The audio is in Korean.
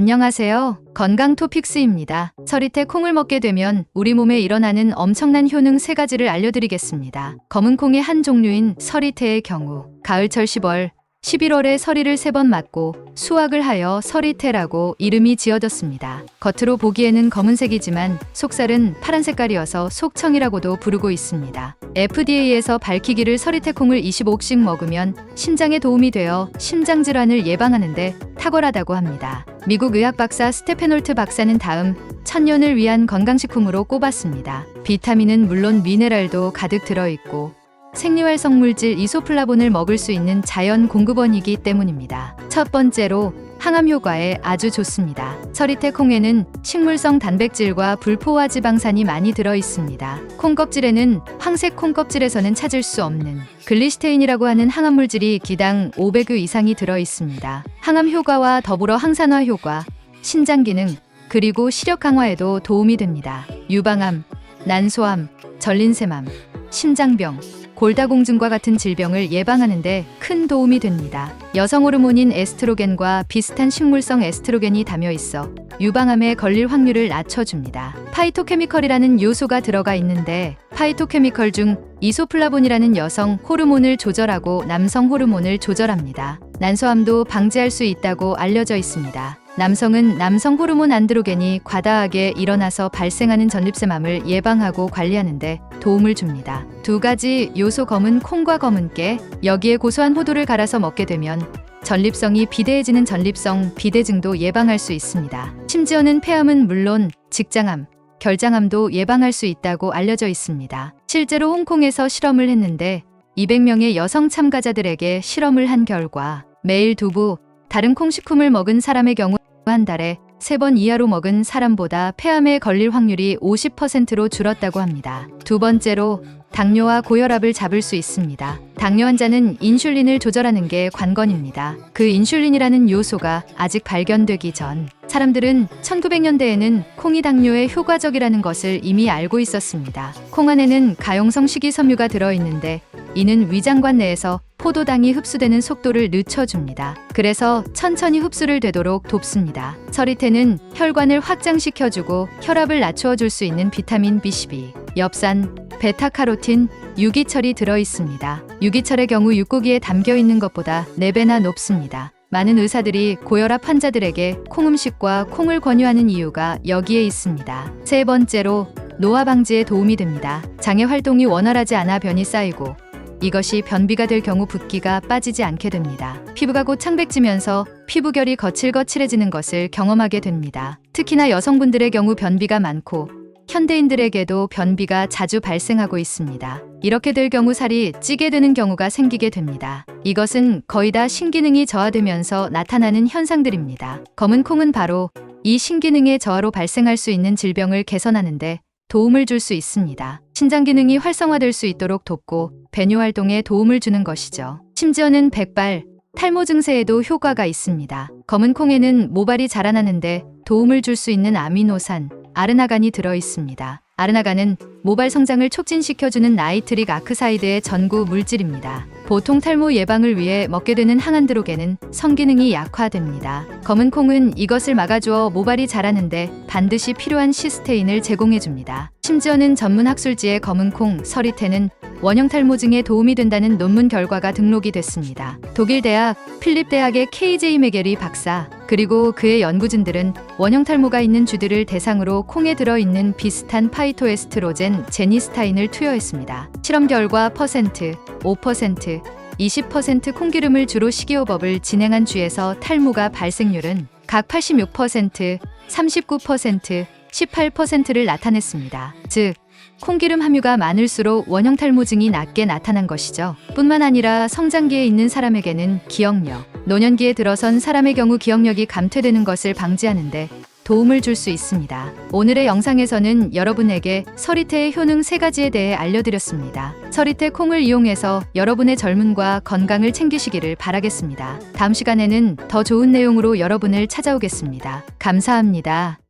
안녕하세요. 건강 토픽스입니다. 서리태 콩을 먹게 되면 우리 몸에 일어나는 엄청난 효능 세 가지를 알려드리겠습니다. 검은 콩의 한 종류인 서리태의 경우 가을철 10월, 11월에 서리를 세 번 맞고 수확을 하여 서리태라고 이름이 지어졌습니다. 겉으로 보기에는 검은색이지만 속살은 파란 색깔이어서 속청이라고도 부르고 있습니다. FDA에서 밝히기를 서리태콩을 25씩 먹으면 심장에 도움이 되어 심장 질환을 예방하는데 탁월하다고 합니다. 미국 의학 박사 스테페놀트 박사는 다음 천년을 위한 건강식품으로 꼽았습니다. 비타민은 물론 미네랄도 가득 들어있고 생리활성 물질 이소플라본을 먹을 수 있는 자연 공급원이기 때문입니다. 첫 번째로 항암 효과에 아주 좋습니다. 서리태 콩에는 식물성 단백질과 불포화 지방산이 많이 들어 있습니다. 콩껍질에는 황색 콩껍질에서는 찾을 수 없는 글리스테인이라고 하는 항암 물질이 기당 500유 이상이 들어 있습니다. 항암 효과와 더불어 항산화 효과, 신장 기능, 그리고 시력 강화에도 도움이 됩니다. 유방암, 난소암, 전린세맘, 심장병, 골다공증과 같은 질병을 예방하는 데 큰 도움이 됩니다. 여성 호르몬인 에스트로겐과 비슷한 식물성 에스트로겐이 담여 있어 유방암에 걸릴 확률을 낮춰줍니다. 파이토케미컬이라는 요소가 들어가 있는데 파이토케미컬 중 이소플라본이라는 여성 호르몬을 조절하고 남성 호르몬을 조절합니다. 난소암도 방지할 수 있다고 알려져 있습니다. 남성은 남성 호르몬 안드로겐이 과다하게 일어나서 발생하는 전립선암을 예방하고 관리하는데 도움을 줍니다. 두 가지 요소 검은 콩과 검은 깨, 여기에 고소한 호두를 갈아서 먹게 되면 전립성이 비대해지는 전립성 비대증도 예방할 수 있습니다. 심지어는 폐암은 물론 직장암, 결장암도 예방할 수 있다고 알려져 있습니다. 실제로 홍콩에서 실험을 했는데 200명의 여성 참가자들에게 실험을 한 결과 매일 두부, 다른 콩식품을 먹은 사람의 경우 한 달에 세 번 이하로 먹은 사람보다 폐암에 걸릴 확률이 50%로 줄었다고 합니다. 두 번째로 당뇨와 고혈압을 잡을 수 있습니다. 당뇨 환자는 인슐린을 조절하는 게 관건입니다. 그 인슐린이라는 요소가 아직 발견되기 전 사람들은 1900년대에는 콩이 당뇨에 효과적이라는 것을 이미 알고 있었습니다. 콩 안에는 가용성 식이섬유가 들어있는데 이는 위장관 내에서 포도당이 흡수되는 속도를 늦춰줍니다. 그래서 천천히 흡수를 되도록 돕습니다. 서리태는 혈관을 확장시켜주고 혈압을 낮추어줄 수 있는 비타민 B12, 엽산, 베타카로틴, 유기철이 들어있습니다. 유기철의 경우 육고기에 담겨 있는 것보다 4배나 높습니다. 많은 의사들이 고혈압 환자들에게 콩 음식과 콩을 권유하는 이유가 여기에 있습니다. 세 번째로 노화 방지에 도움이 됩니다. 장의 활동이 원활하지 않아 변이 쌓이고 이것이 변비가 될 경우 붓기가 빠지지 않게 됩니다. 피부가 곧 창백지면서 피부결이 거칠거칠해지는 것을 경험하게 됩니다. 특히나 여성분들의 경우 변비가 많고 현대인들에게도 변비가 자주 발생하고 있습니다. 이렇게 될 경우 살이 찌게 되는 경우가 생기게 됩니다. 이것은 거의 다 신기능이 저하되면서 나타나는 현상들입니다. 검은 콩은 바로 이 신기능의 저하로 발생할 수 있는 질병을 개선하는데 도움을 줄 수 있습니다. 신장 기능이 활성화될 수 있도록 돕고 배뇨 활동에 도움을 주는 것이죠. 심지어는 백발, 탈모 증세에도 효과가 있습니다. 검은 콩에는 모발이 자라나는데 도움을 줄 수 있는 아미노산, 아르나간이 들어 있습니다. 아르나간은 모발 성장을 촉진시켜주는 나이트릭 아크사이드의 전구 물질입니다. 보통 탈모 예방을 위해 먹게 되는 항안드로겐은 성기능이 약화됩니다. 검은 콩은 이것을 막아주어 모발이 자라는데 반드시 필요한 시스테인을 제공해줍니다. 심지어는 전문 학술지의 검은 콩, 서리태는 원형 탈모증에 도움이 된다는 논문 결과가 등록이 됐습니다. 독일 대학, 필립 대학의 KJ 메게리 박사, 그리고 그의 연구진들은 원형 탈모가 있는 주들을 대상으로 콩에 들어있는 비슷한 파이토에스트로젠 제니스타인을 투여했습니다. 실험 결과 퍼센트, 5%, 20% 콩기름을 주로 식이요법을 진행한 쥐에서 탈모가 발생률은 각 86%, 39%, 18%를 나타냈습니다. 즉, 콩기름 함유가 많을수록 원형 탈모증이 낮게 나타난 것이죠. 뿐만 아니라 성장기에 있는 사람에게는 기억력, 노년기에 들어선 사람의 경우 기억력이 감퇴되는 것을 방지하는데 도움을 줄 수 있습니다. 오늘의 영상에서는 여러분에게 서리태의 효능 세가지에 대해 알려드렸습니다. 서리태 콩을 이용해서 여러분의 젊음과 건강을 챙기시기를 바라겠습니다. 다음 시간에는 더 좋은 내용으로 여러분을 찾아오겠습니다. 감사합니다.